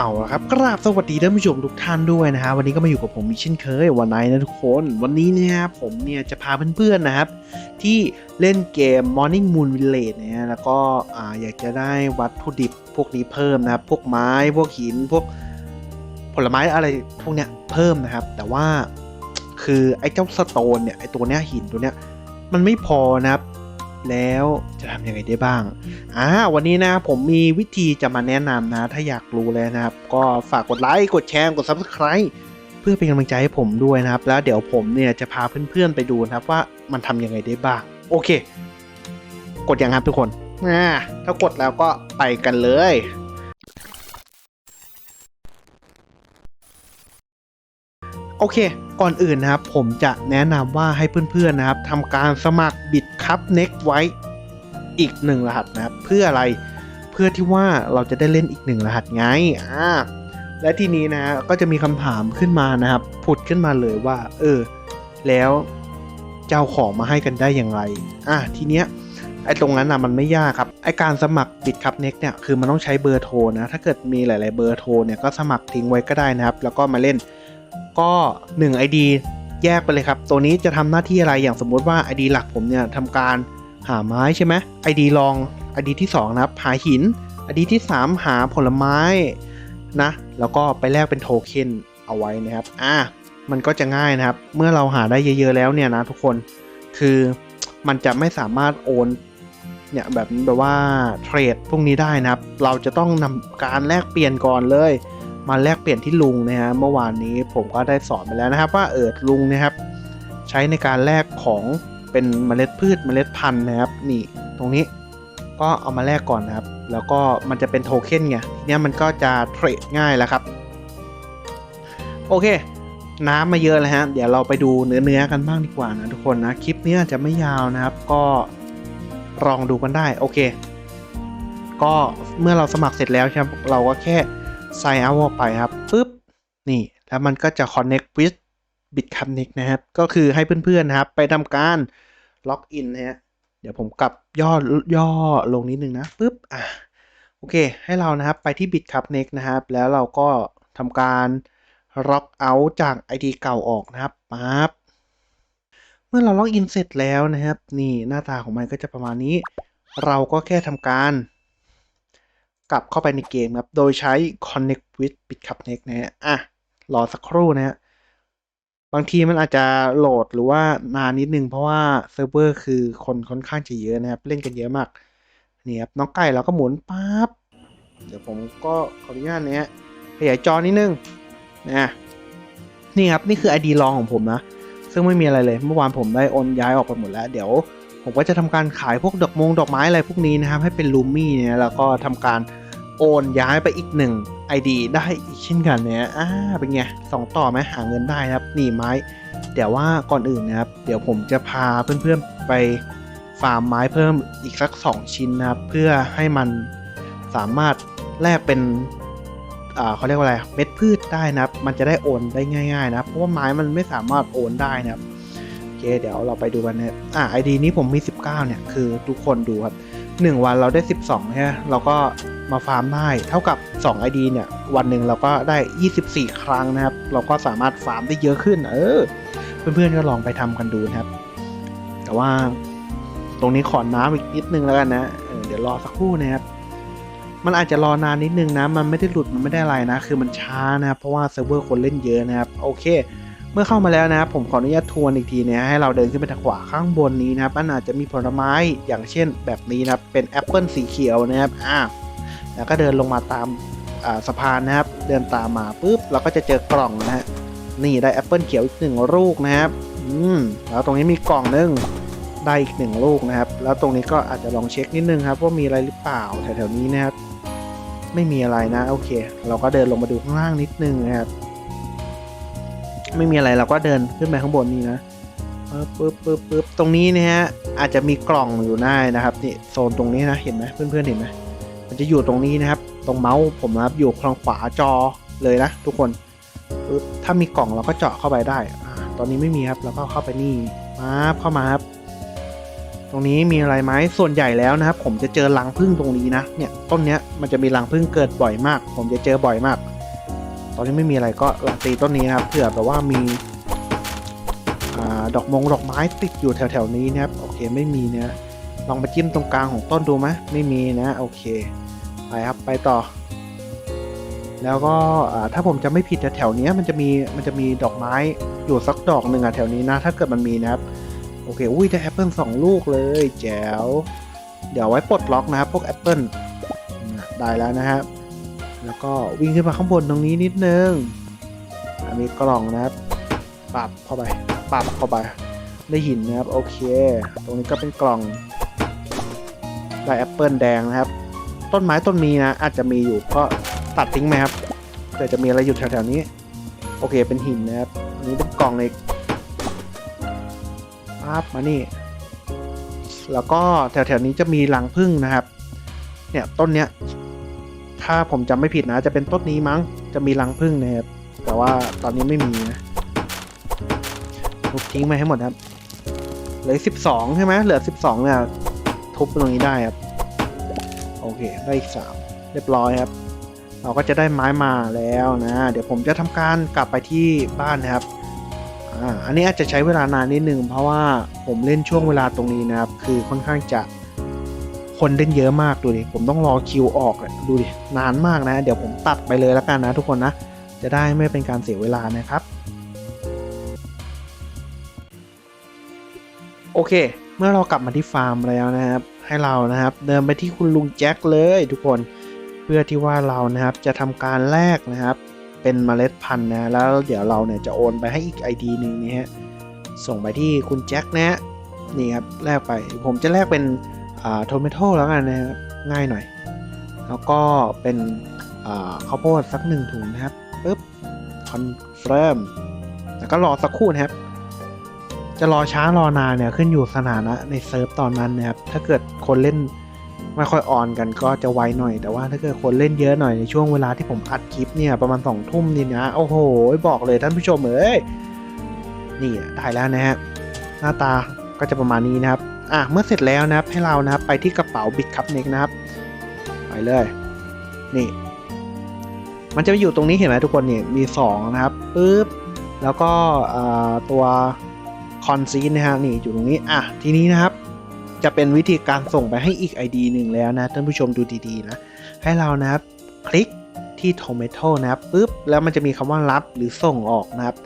เอาละครับกราบสวัสดีท่านผู้ชมทุกท่านด้วยนะฮะวันนี้ก็มาอยู่กับผมเช่นเคยวันไหนนะทุกคน วันนี้เนี่ยผมเนี่ยจะพาเพื่อนๆนะครับ ที่เล่นเกม Morning Moon Village เนะฮะแล้วก็ออยากจะได้วัตถุดิบพวกนี้เพิ่มนะครับ พวกไม้พวกหินพวกผลไม้อะไรพวกเนี้ยเพิ่มนะครับ แต่ว่าคือไอ้เจ้าสโตนเนี่ยไอ้ตัวเนี้ยหินตัวเนี้ยมันไม่พอนะครับ แล้วจะทำยังไงได้บ้างอ่าวันนี้นะผมมีวิธีจะมาแนะนำนะ ถ้าอยากรู้เลยนะครับ ก็ฝากกดไลค์ กดแชร์ กด Subscribe เพื่อเป็นกำลังใจให้ผมด้วยนะครับ แล้วเดี๋ยวผมเนี่ยจะพาเพื่อนๆไปดูนะครับว่ามันทำยังไงได้บ้าง โอเค กดยังครับทุกคนอ่าถ้ากดแล้วก็ไปกันเลย โอเค ก่อนอื่นนะครับ ผมจะแนะนำว่าให้เพื่อนๆนะครับทำการสมัครบิดคัพเน็กไว้อีกหนึ่งรหัสนะครับ เพื่ออะไรเพื่อที่ว่าเราจะได้เล่นอีกหนึ่งรหัสไงอ่าและทีนี้นะก็จะมีคำถามขึ้นมานะครับ ผุดขึ้นมาเลยว่า เออ แล้วเจ้าของมาให้กันได้อย่างไร อะทีเนี้ยไอ้ตรงนั้นนะมันไม่ยากครับไอ้การสมัครบิดคัพเน็กเนี่ยคือมันต้องใช้เบอร์โทรนะ ถ้าเกิดมีหลาย ๆ เบอร์โทรเนี่ยก็สมัครทิ้งไว้ก็ได้นะครับ แล้วก็มาเล่น ก็1 ID แยกไปเลยครับ ตัวนี้จะทำหน้าที่อะไรอย่างสมมุติว่า ID หลักผมเนี่ยทำการหาไม้ใช่ไหม ID ลอง ID ที่ 2 นะครับ หาหิน ID ที่ 3 หาผลไม้นะ แล้วก็ไปแลกเป็นโทเค็นเอาไว้นะครับ อ่ามันก็จะง่ายนะครับ เมื่อเราหาได้เยอะ ๆ แล้วเนี่ยนะทุกคน คือมันจะไม่สามารถโอนเนี่ยแบบแบบว่าเทรดพวกนี้ได้นะครับ เราจะต้องนำการแลกเปลี่ยนก่อนเลย มาแลกเปลี่ยนที่ลุงนะฮะเมื่อวานนี้ผมก็ได้สอนไปแล้วนะครับ ว่าเอิดลุงนะครับ ใช้ในการแลกของเป็นเมล็ดพืชเมล็ดพันธุ์นะครับ นี่ตรงนี้ก็เอามาแลกก่อนนะครับ แล้วก็มันจะเป็นโทเค็นไงทีนี้มันก็จะเทรดง่ายแล้วครับ โอเค น้ำมาเยอะแล้วฮะเดี๋ยวเราไปดูเนื้อเนื้อๆกันบ้างดีกว่านะทุกคนนะคลิปนี้ยจะไม่ยาวนะครับ ก็ลองดูกันได้โอเค ก็เมื่อเราสมัครเสร็จแล้วใช่ไหมเราก็แค่ sign out ออกไปครับปึ๊บนี่ แล้วมันก็จะ connect with BitConnect นะครับ ก็คือให้เพื่อนๆนะครับ ไปทำการล็อกอินนะฮะเดี๋ยวผมกลับย่อย่อลงนิดนึงนะปึ๊บอะโอเค ให้เรานะครับไปที่ BitConnect นะครับ แล้วเราก็ทำการล็อกเอาท์จาก ID เก่าออกนะครับปั๊บเมื่อเราล็อกอินเสร็จแล้วนะครับ นี่หน้าตาของมันก็จะประมาณนี้ เราก็แค่ทำการ กลับเข้าไปในเกมครับ โดยใช้ connect with BitConnect นะฮะอะรอสักครู่นะฮะบางทีมันอาจจะโหลดหรือว่านานนิดนึง เพราะว่าเซิร์ฟเวอร์คือคนค่อนข้างจะเยอะนะครับ เล่นกันเยอะมากนี่ครับน้องไก่เราก็หมุนปั๊บเดี๋ยวผมก็ขออนุญาตเนี้ยขยายจอนิดนึงนะนี่ครับนี่คือ ID ลองของผมนะ ซึ่งไม่มีอะไรเลยเมื่อวานผมได้โอนย้ายออกไปหมดแล้ว เดี๋ยวผมก็จะทำการขายพวกดอกมงดอกไม้อะไรพวกนี้นะครับ ให้เป็นลูมี่เนี่ยแล้วก็ทำการ โอนย้ายไปอีกหนึ่ง ID ได้อีกเช่นกันเนี่ยอ่าเป็นไงสองต่อไหมหาเงินได้นะครับนี่ไม้ แต่ว่าก่อนอื่นนะครับ เดี๋ยวผมจะพาเพื่อนๆไปฟาร์มไม้เพิ่มอีกสัก 2 ชิ้นนะครับ เพื่อให้มันสามารถแลกเป็นอ่าเขาเรียกว่าอะไรเม็ดพืชได้นะครับ มันจะได้โอนได้ง่าย ๆ นะครับเพราะว่าไม้มันไม่สามารถโอนได้นะครับโอเคเดี๋ยวเราไปดูกันนะอ่าไอดีนี้ผมมี 19 เนี่ย คือทุกคนดูครับ 1 วันเราได้ 12ใช่ไหมเราก็ มาฟาร์มได้เท่ากับ 2 ID เนี่ย วันหนึ่งเราก็ได้ 24 ครั้งนะครับ เราก็สามารถฟาร์มได้เยอะขึ้น เออ เพื่อนๆก็ลองไปทำกันดูนะครับ แต่ว่าตรงนี้ขอน้ำอีกนิดนึงแล้วกันนะเออเดี๋ยวรอสักครู่นะครับ มันอาจจะรอนานนิดนึงนะ มันไม่ได้หลุด มันไม่ได้อะไรนะ คือมันช้านะครับ เพราะว่าเซิร์ฟเวอร์คนเล่นเยอะนะครับ โอเค เมื่อเข้ามาแล้วนะครับ ผมขออนุญาตทวนอีกทีนะให้เราเดินขึ้นไปทางขวาข้างบนนี้นะครับ มันอาจจะมีผลไม้ อย่างเช่นแบบนี้นะครับ เป็นแอปเปิลสีเขียวนะครับ อ่า แล้วก็เดินลงมาตามสะพานนะครับ เดินตามมาปุ๊บเราก็จะเจอกล่องนะฮะนี่ได้แอปเปิลเขียวอีกหนึ่งลูกนะครับอืมแล้วตรงนี้มีกล่องนึงได้อีกหนึ่งลูกนะครับ แล้วตรงนี้ก็อาจจะลองเช็คนิดนึงครับว่ามีอะไรหรือเปล่าแถวๆนี้นะครับ ไม่มีอะไรนะโอเค เราก็เดินลงมาดูข้างล่างนิดนึงนะครับไม่มีอะไรเราก็เดินขึ้นไปข้างบนนี่นะปึ๊บปึ๊บปึ๊บปึ๊บตรงนี้นะฮะอาจจะมีกล่องอยู่ได้นะครับนี่โซนตรงนี้นะเห็นไหมเพื่อนๆเห็นไหม มันจะอยู่ตรงนี้นะครับ ตรงเมาส์ผมนะครับอยู่ทางขวาจอเลยนะ ทุกคนถ้ามีกล่องเราก็เจาะเข้าไปได้อตอนนี้ไม่มีครับเราก็เข้าไปนี่มาเข้ามาครับ ตรงนี้มีอะไรไหมส่วนใหญ่แล้วนะครับ ผมจะเจอรังผึ้งตรงนี้นะเนี่ยต้นเนี้ยมันจะมีรังผึ้งเกิดบ่อยมาก ผมจะเจอบ่อยมาก ตอนนี้ไม่มีอะไรก็ลองตีต้นนี้นะครับเผื่อแบบว่ามีอดอกมงดอกไม้ติดอยู่แถวๆนี้นะครับโอเคไม่มีเนะ ลองไปจิ้มตรงกลางของต้นดูไหมไม่มีนะโอเค ไปครับไปต่อ แล้วก็ถ้าผมจะไม่ผิดแถวเนี้ยมันจะมีมันจะมีดอกไม้อยู่สักดอกหนึ่งอะแถวนี้นะ ถ้าเกิดมันมีนะครับ โอเคอุ้ยได้แอปเปิลสองลูกเลยแจ๋วเดี๋ยวไว้ปลดล็อกนะครับพวกแอปเปิลได้แล้วนะครับแล้วก็วิ่งขึ้นมาข้างบนตรงนี้นิดนึงมีกล่องนะครับปรับเข้าไปปรับเข้าไปได้หินนะครับโอเค ตรงนี้ก็เป็นกล่อง ได้แอปเปิลแดงนะครับ ต้นไม้ต้นมีนะอาจจะมีอยู่ก็ตัดทิ้งไหมครับเผื่อจะมีอะไรอยู่แถวๆนี้ โอเคเป็นหินนะครับอันนี้เป็นกล่องอีกปั๊บมานี่ แล้วก็แถวๆนี้จะมีรังผึ้งนะครับ เนี่ยต้นเนี้ย ถ้าผมจำไม่ผิดนะ จะเป็นต้นนี้มั้ง จะมีรังผึ้งนะครับ แต่ว่าตอนนี้ไม่มีนะทุบทิ้งไปให้หมดครับ เหลือสิบสองใช่ไหมเหลือสิบสองเนี่ย ทุบตรงนี้ได้ครับ โอเค ได้อีกสามเรียบร้อยครับ เราก็จะได้ไม้มาแล้วนะ เดี๋ยวผมจะทำการกลับไปที่บ้านนะครับอ่าอันนี้อาจจะใช้เวลานานนิดนึงเพราะว่าผมเล่นช่วงเวลาตรงนี้นะครับ คือค่อนข้างจะคนเล่นเยอะมากดูดิ ผมต้องรอคิวออกดูดิ นานมากนะ เดี๋ยวผมตัดไปเลยแล้วกันนะทุกคนนะ จะได้ไม่เป็นการเสียเวลานะครับ โอเค เมื่อเรากลับมาที่ฟาร์มแล้วนะครับ ให้เรานะครับเดินไปที่คุณลุงแจ็คเลยทุกคนเพื่อที่ว่าเรานะครับจะทำการแลกนะครับ เป็นเมล็ดพันธุ์นะแล้วเดี๋ยวเราเนี่ยจะโอนไปให้อีก ID หนึ่งนี่ฮะส่งไปที่คุณแจ็คนะฮะนี่ครับแลกไปผมจะแลกเป็นอ่าโทเมโต้แล้วกันนะครับง่ายหน่อย แล้วก็เป็นอ่าข้าวโพดสักหนึ่งถุงนะครับปึ๊บคอนเฟิร์มแล้วก็รอสักครู่นะครับ จะรอช้ารอนานเนี่ยขึ้นอยู่สถานะในเซิร์ฟตอนนั้นนะครับถ้าเกิดคนเล่นไม่ค่อยออนกันก็จะไวหน่อย แต่ว่าถ้าเกิดคนเล่นเยอะหน่อยในช่วงเวลาที่ผมอัดคลิปเนี่ยประมาณสองทุ่มนี่นะโอ้โหบอกเลยท่านผู้ชมเอ้ยนี่ได้แล้วนะฮะหน้าตาก็จะประมาณนี้นะครับอะเมื่อเสร็จแล้วนะครับให้เรานะครับไปที่กระเป๋าบิดคัพเน็กนะครับไปเลยนี่ มันจะอยู่ตรงนี้เห็นไหมทุกคนเนี่ยมี 2 นะครับปึ๊บแล้วก็ตัว คอนซีนะฮะนี่อยู่ตรงนี้อะทีนี้นะครับ จะเป็นวิธีการส่งไปให้อีก ID หนึ่งแล้วนะท่านผู้ชมดูดีๆนะให้เรานะครับคลิกที่ Tomato นะครับปึ๊บแล้วมันจะมีคำว่ารับหรือส่งออกนะครับ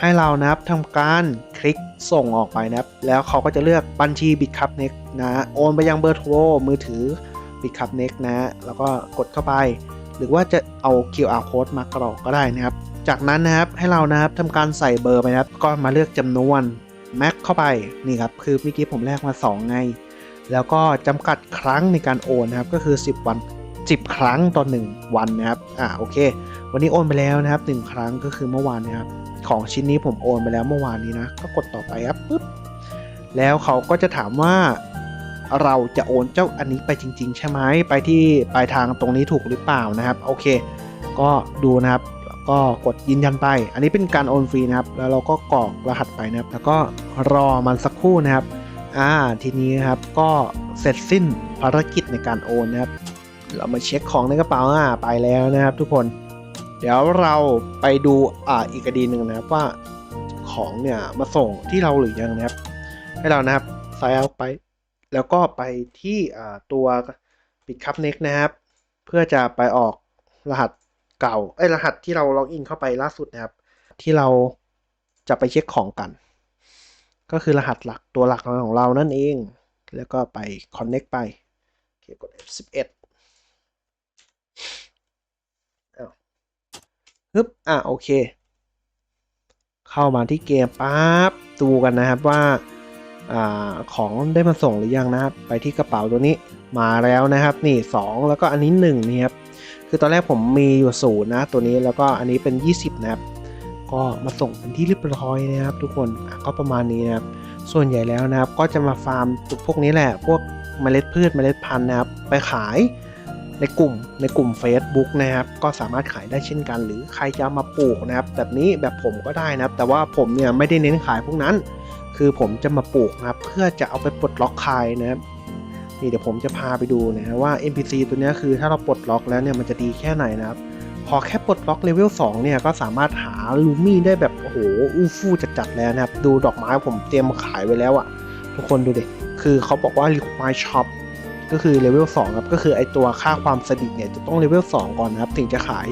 ให้เรานะครับทำการคลิกส่งออกไปนะครับ แล้วเขาก็จะเลือกบัญชี Bitcup Next นะโอนไปยังเบอร์โทรมือถือ Bitcup Next นะแล้วก็กดเข้าไป หรือว่าจะเอา QR code มากรอกก็ได้นะครับ จากนั้นนะครับให้เรานะครับทำการใส่เบอร์ไปนะครับก็มาเลือกจำนวน แม็กเข้าไปนี่ครับคือเมื่อกี้ผมแลกมา 2 ไง แล้วก็จำกัดครั้งในการโอนนะครับก็คือ 10 วัน 10 ครั้งต่อ1วันนะครับอ่าโอเค วันนี้โอนไปแล้วนะครับ 1 ครั้งก็คือเมื่อวานนะครับของชิ้นนี้ผมโอนไปแล้วเมื่อวานนี้นะก็กดต่อไปครับปุ๊บแล้วเขาก็จะถามว่าเราจะโอนเจ้าอันนี้ไปจริง ๆ ใช่ไหมไปที่ปลายทางตรงนี้ถูกหรือเปล่านะครับ โอเค ก็ดูนะครับ ก็กดยืนยันไป อันนี้เป็นการโอนฟรีนะครับ แล้วเราก็กรอกรหัสไปนะครับ แล้วก็รอมันสักครู่นะครับ อ่า ทีนี้นะครับก็เสร็จสิ้นภารกิจในการโอนนะครับ เรามาเช็คของในกระเป๋าอ่าไปแล้วนะครับ ทุกคน เดี๋ยวเราไปดูอ่าอีกคดีหนึ่งนะครับว่าของเนี่ยมาส่งที่เราหรือยังนะครับ ให้เรานะครับไซเอาไป แล้วก็ไปที่อ่าตัวปิดคัพเน็กนะครับ เพื่อจะไปออกรหัส เก่าไอ้ยรหัสที่เราล็อกอินเข้าไปล่าสุดนะครับ ที่เราจะไปเช็คของกัน ก็คือรหัสหลักตัวหลักของเรานั่นเอง แล้วก็ไป connect ไปโอเคกด F11 เอาฮึบอะโอเค เข้ามาที่เกมปั๊บดูกันนะครับว่าอ่าของได้มาส่งหรือยังนะครับ ไปที่กระเป๋าตัวนี้มาแล้วนะครับ นี่ 2 แล้วก็อันนี้1นี่ครับ คือตอนแรกผมมีอยู่ศูนย์นะตัวนี้แล้วก็อันนี้เป็น 20 นะครับ ก็มาส่งเป็นที่เรียบร้อยนะครับ ทุกคนก็ประมาณนี้นะครับ ส่วนใหญ่แล้วนะครับก็จะมาฟาร์มพวกนี้แหละ พวกเมล็ดพืชเมล็ดพันธุ์นะครับ ไปขายในกลุ่มในกลุ่ม Facebook นะครับ ก็สามารถขายได้เช่นกัน หรือใครจะมาปลูกนะครับ แบบนี้แบบผมก็ได้นะครับ แต่ว่าผมเนี่ยไม่ได้เน้นขายพวกนั้น คือผมจะมาปลูกนะครับ เพื่อจะเอาไปปลดล็อกคายนะครับ นี่เดี๋ยวผมจะพาไปดูนะฮะว่า NPC ตัวนี้คือถ้าเราปลดล็อกแล้วเนี่ยมันจะดีแค่ไหนนะครับ พอแค่ปลดล็อกเลเวล2เนี่ยก็สามารถหาลูมี่ได้แบบโอ้โหอู้ฟู่จัดๆแล้วนะครับ ดูดอกไม้ผมเตรียมมาขายไว้แล้วอะทุกคนดูดิคือเขาบอกว่า require shop ก็คือเลเวล2ครับ ก็คือไอตัวค่าความสดิทเนี่ยจะต้องเลเวล2ก่อนนะครับ ถึงจะขาย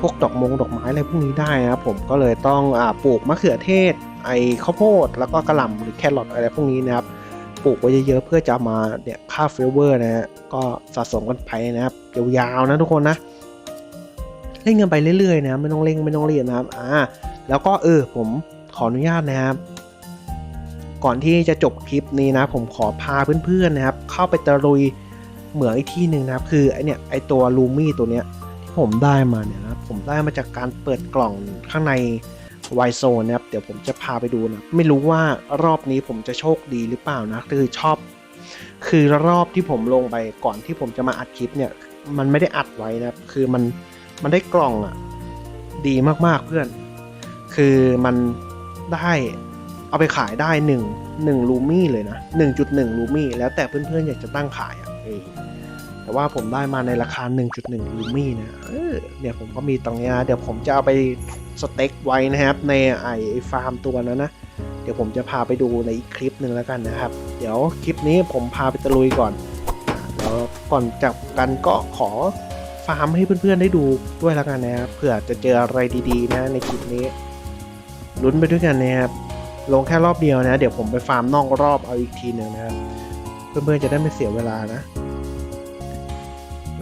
พวกดอกมงดอกไม้อะไรพวกนี้ได้นะครับผมก็เลยต้องอปลูกมะเขือเทศ ไอข้าวโพดแล้วก็กระหล่ำหรือแครอทอะไรพวกนี้นะครับ ปลูกไว้เยอะๆเพื่อจะมาเนี่ยค่าเฟเวอร์นะฮะก็สะสมกันไปนะครับยาวๆนะทุกคนนะ เล่นกันไปเรื่อยๆนะไม่ต้องเร่งไม่ต้องเรีบนะครับอ่าแล้วก็เออผมขออนุญาตนะครับ ก่อนที่จะจบคลิปนี้นะ ผมขอพาเพื่อนๆนะครับ เข้าไปตะลุยเหมืองอีกที่หนึ่งนะครับ คือไอเนี่ยไอตัวลูมี่ตัวเนี้ยที่ผมได้มาเนี่ยนะผมได้มาจากการเปิดกล่องข้างใน ไวโซนนะครับเดี๋ยวผมจะพาไปดูนะไม่รู้ว่ารอบนี้ผมจะโชคดีหรือเปล่านะคือชอบ คือรอบที่ผมลงไปก่อนที่ผมจะมาอัดคลิปเนี่ย มันไม่ได้อัดไว้นะครับคือมันมันได้กล่องอะดีมากๆเพื่อน คือมันได้เอาไปขายได้หนึ่งหนึ่งลูมี่เลยนะหนึ่งจุดหนึ่งลูมี่แล้วแต่เพื่อนๆอยากจะตั้งขายอะเออ แต่ว่าผมได้มาในราคา 1.1ลูมี่นะเออเนี่ยผมก็มีตรงเนี้ยนะเดี๋ยวผมจะเอาไปสเต็กไว้นะครับ ในไอ้ฟาร์มตัวนั้นนะเดี๋ยวผมจะพาไปดูในอีกคลิปหนึ่งแล้วกันนะครับ เดี๋ยวคลิปนี้ผมพาไปตะลุยก่อนแล้วก่อนจากกันก็ขอฟาร์มให้เพื่อนๆได้ดูด้วยแล้วกันนะครับเผื่อจะเจออะไรดีๆ นะในคลิปนี้ลุ้นไปด้วยกันนะครับลงแค่รอบเดียวนะ เดี๋ยวผมไปฟาร์มนอกรอบเอาอีกทีหนึ่งนะครับเพื่อนๆจะได้ไม่เสียเวลานะ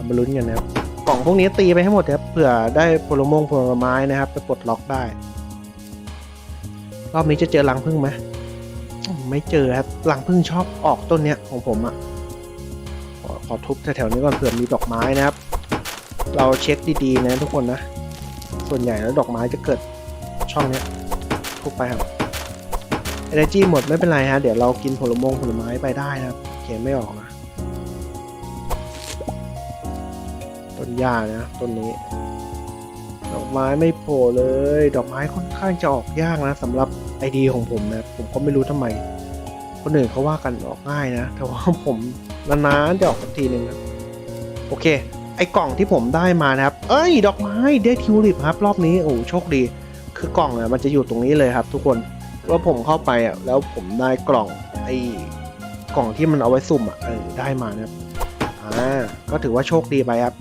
มาลุ้นกันนะครับกล่องพวกนี้ตีไปให้หมดครับเผื่อได้ผลมงผลไม้นะครับไปปลดล็อกได้ รอบนี้จะเจอรังพึ่งไหมไม่เจอครับรังพึ่งชอบออกต้นเนี้ยของผมอะ่ะขอขอทุบแถวๆนี้ก่อนเผื่อมีดอกไม้นะครับ เราเช็คดีๆนะทุกคนนะ ส่วนใหญ่แล้วดอกไม้จะเกิดช่องเนี้ยทุบไปครับ energy หมดไม่เป็นไรฮะเดี๋ยวเรากินผลมงผลไม้ไปได้นะครับเขียนไม่ออกนะ นหญ้านะต้นนี้ ดอกไม้ไม่โผล่เลย ดอกไม้ค่อนข้างจะออกยากนะสำหรับไอเดียของผมนะผมก็ไม่รู้ทำไม คนอื่นเขาว่ากันออกง่ายนะ แต่ว่าผมนานๆจะออกสักทีหนึ่งนะโอเค ไอ้กล่องที่ผมได้มานะครับ เอ้ย ดอกไม้ได้ทิวลิปครับ รอบนี้โอ้โชคดี คือกล่องอะมันจะอยู่ตรงนี้เลยครับ ทุกคนว่าผมเข้าไปอะแล้วผมได้กล่องไอ้กล่องที่มันเอาไว้สุ่มอะเออได้มานะครับอ่าก็ถือว่าโชคดีไปครับ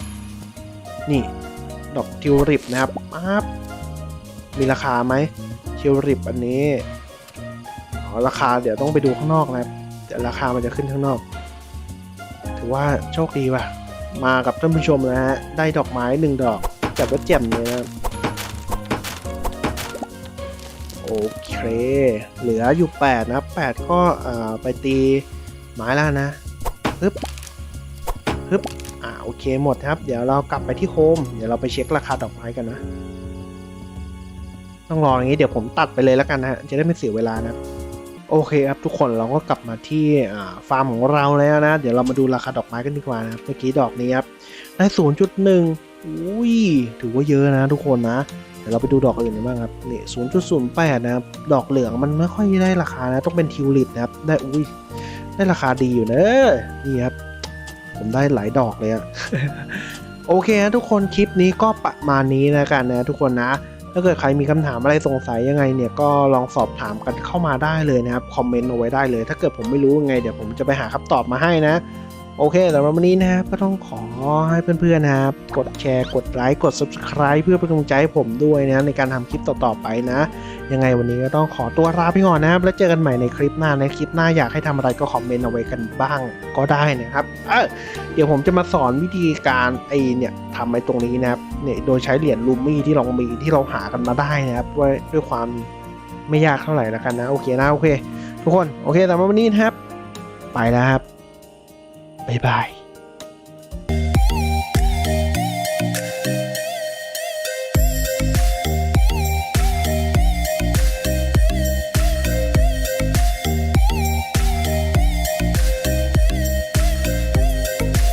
นี่ ดอกทิวลิปนะครับปั๊บมีราคาไหมทิวลิปอันนี้อ๋อราคาเดี๋ยวต้องไปดูข้างนอกนะครับเดี๋ยวราคามันจะขึ้นข้างนอก ถือว่าโชคดีว่ะ มากับท่านผู้ชมนะฮะได้ดอกไม้หนึ่งดอกจัดว่าแจ่มเลยนะโอเค เหลืออยู่ 8 นะครับ 8 ก็อ่าไปตีไม้แล้วนะฮึบฮึบ อ่าโอเคหมดครับ เดี๋ยวเรากลับไปที่โฮมเดี๋ยวเราไปเช็คราคาดอกไม้กันนะ ต้องรออย่างนี้เดี๋ยวผมตัดไปเลยแล้วกันนะฮะจะได้ไม่เสียเวลานะโอเคครับทุกคนเราก็กลับมาที่ฟาร์มของเราแล้วนะ เดี๋ยวเรามาดูราคาดอกไม้กันดีกว่านะเมื่อกี้ดอกนี้ครับได้0.1อุ้ยถือว่าเยอะนะทุกคนนะเดี๋ยวเราไปดูดอกอื่นกันบ้างครับนี่0.08นะครับดอกเหลืองมันไม่ค่อยได้ราคานะ ต้องเป็นทิวลิปนะครับ ได้อุ้ยได้ราคาดีอยู่นะนี่ครับ ผมได้หลายดอกเลยอะโอเคนะทุกคนคลิปนี้ก็ประมาณนี้นะกันนะทุกคนนะ ถ้าเกิดใครมีคำถามอะไรสงสัยยังไงเนี่ยก็ลองสอบถามกันเข้ามาได้เลยนะครับคอมเมนต์เอาไว้ได้เลย ถ้าเกิดผมไม่รู้ยังไงเดี๋ยวผมจะไปหาคำตอบมาให้นะ โอเคสำหรับวันนี้นะครับก็ต้องขอให้เพื่อนๆนะครับกดแชร์กดไลค์กด subscribe เพื่อเป็นกำลังใจให้ผมด้วยนะในการทำคลิปต่อๆไปนะ ยังไงวันนี้ก็ต้องขอตัวลาไปก่อนนะครับ แล้วเจอกันใหม่ในคลิปหน้าในคลิปหน้าอยากให้ทำอะไรก็คอมเมนต์เอาไว้กันบ้างก็ได้นะครับ เออเดี๋ยวผมจะมาสอนวิธีการไอเนี่ยทำไอตรงนี้นะครับเนี่ยโดยใช้เหรียญลูมี่ที่เรามีที่เราหากันมาได้นะครับด้วยด้วยความไม่ยากเท่าไหร่แล้วกันนะโอเคนะโอเค ทุกคนโอเคสำหรับวันนี้นะครับ ไปแล้วครับบ๊ายบาย